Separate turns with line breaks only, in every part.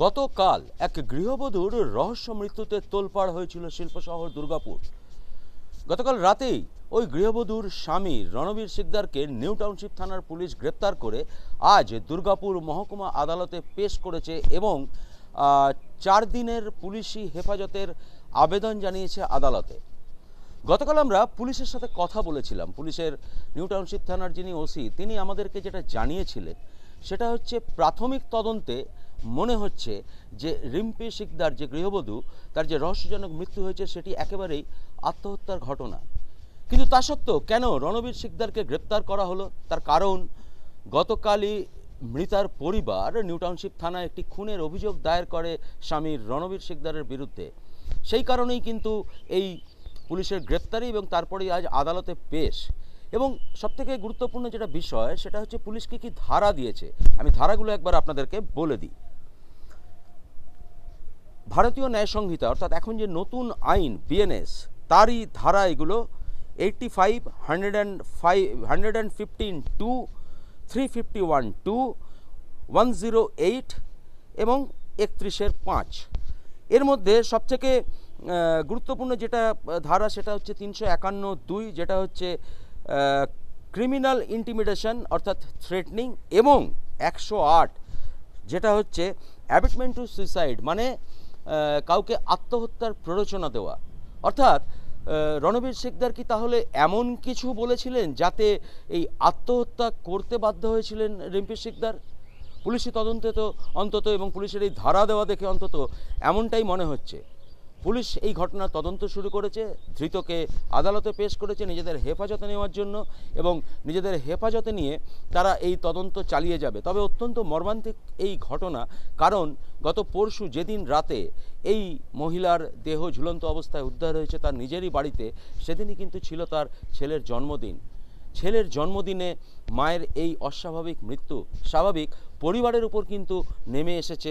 গতকাল এক গৃহবধূর রহস্য মৃত্যুতে তোলপাড় হয়েছিল শিল্প শহর দুর্গাপুর। গতকাল রাতেই ওই গৃহবধূর স্বামী রণবীর সিকদারকে নিউ টাউনশিপ থানার পুলিশ গ্রেপ্তার করে আজ দুর্গাপুর মহকুমা আদালতে পেশ করেছে এবং চার দিনের পুলিশি হেফাজতের আবেদন জানিয়েছে আদালতে। গতকাল আমরা পুলিশের সাথে কথা বলেছিলাম। পুলিশের নিউ টাউনশিপ থানার যিনি ওসি, তিনি আমাদেরকে যেটা জানিয়েছিলেন, সেটা হচ্ছে প্রাথমিক তদন্তে মনে হচ্ছে যে রিম্পি শিকদার যে গৃহবধূ, তার যে রহস্যজনক মৃত্যু হয়েছে সেটি একেবারেই আত্মহত্যার ঘটনা। কিন্তু তা সত্ত্বেও কেন রণবীর শিকদারকে গ্রেপ্তার করা হলো? তার কারণ, গতকালই মৃতার পরিবার নিউ টাউনশিপ থানায় একটি খুনের অভিযোগ দায়ের করে স্বামীর রণবীর শিকদারের বিরুদ্ধে। সেই কারণেই কিন্তু এই পুলিশের গ্রেপ্তারি এবং তারপরেই আজ আদালতে পেশ। এবং সবথেকে গুরুত্বপূর্ণ যেটা বিষয়, সেটা হচ্ছে পুলিশকে কি ধারা দিয়েছে? আমি ধারাগুলো একবার আপনাদেরকে বলে দিই। ভারতীয় ন্যায় সংহিতা, অর্থাৎ এখন যে নতুন আইন, বিএনএস, তারই ধারা এগুলো eighty five hundred and five hundred and fifteen two three fifty one two one zero eight এবং একত্রিশের পাঁচ। এর মধ্যে সবথেকে গুরুত্বপূর্ণ যেটা ধারা সেটা হচ্ছে তিনশো একান্ন দুই, যেটা হচ্ছে ক্রিমিনাল ইন্টিমিডেশন অর্থাৎ থ্রেটনিং এবং একশো আট, যেটা হচ্ছে অ্যাবিটমেন্ট টু সুইসাইড মানে কাউকে আত্মহত্যার প্ররোচনা দেওয়া। অর্থাৎ রণবীর শিকদার কি তাহলে এমন কিছু বলেছিলেন যাতে এই আত্মহত্যা করতে বাধ্য হয়েছিলেন রিম্পি শিকদার পুলিশি তদন্তে তো অন্তত এবং পুলিশের এই ধারা দেওয়া দেখে অন্তত এমনটাই মনে হচ্ছে। পুলিশ এই ঘটনার তদন্ত শুরু করেছে। ধৃতকে আদালতে পেশ করেছে নিজেদের হেফাজতে নেওয়ার জন্য এবং নিজেদের হেফাজতে নিয়ে তারা এই তদন্ত চালিয়ে যাবে। তবে অত্যন্ত মর্মান্তিক এই ঘটনা, কারণ গত পরশু যেদিন রাতে এই মহিলার দেহ ঝুলন্ত অবস্থায় উদ্ধার হয়েছে তার নিজেরই বাড়িতে, সেদিনই কিন্তু ছিল তার ছেলের জন্মদিন। ছেলের জন্মদিনে মায়ের এই অস্বাভাবিক মৃত্যু স্বাভাবিক পরিবারের উপর কিন্তু নেমে এসেছে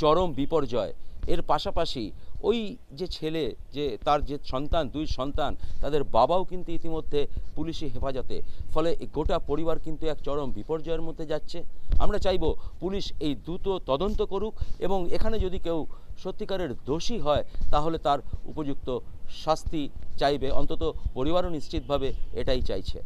চরম বিপর্যয়। এর পাশাপাশি ওই যে ছেলে, যে তার যে সন্তান, দুই সন্তান, তাদের বাবাও কিন্তু ইতিমধ্যে পুলিশি হেফাজতে। ফলে গোটা পরিবার কিন্তু এক চরম বিপর্যয়ের মধ্যে যাচ্ছে। আমরা চাইব পুলিশ এই দ্রুত তদন্ত করুক এবং এখানে যদি কেউ সত্যিকারের দোষী হয়, তাহলে তার উপযুক্ত শাস্তি চাইবে। অন্তত পরিবারও নিশ্চিতভাবে এটাই চাইছে।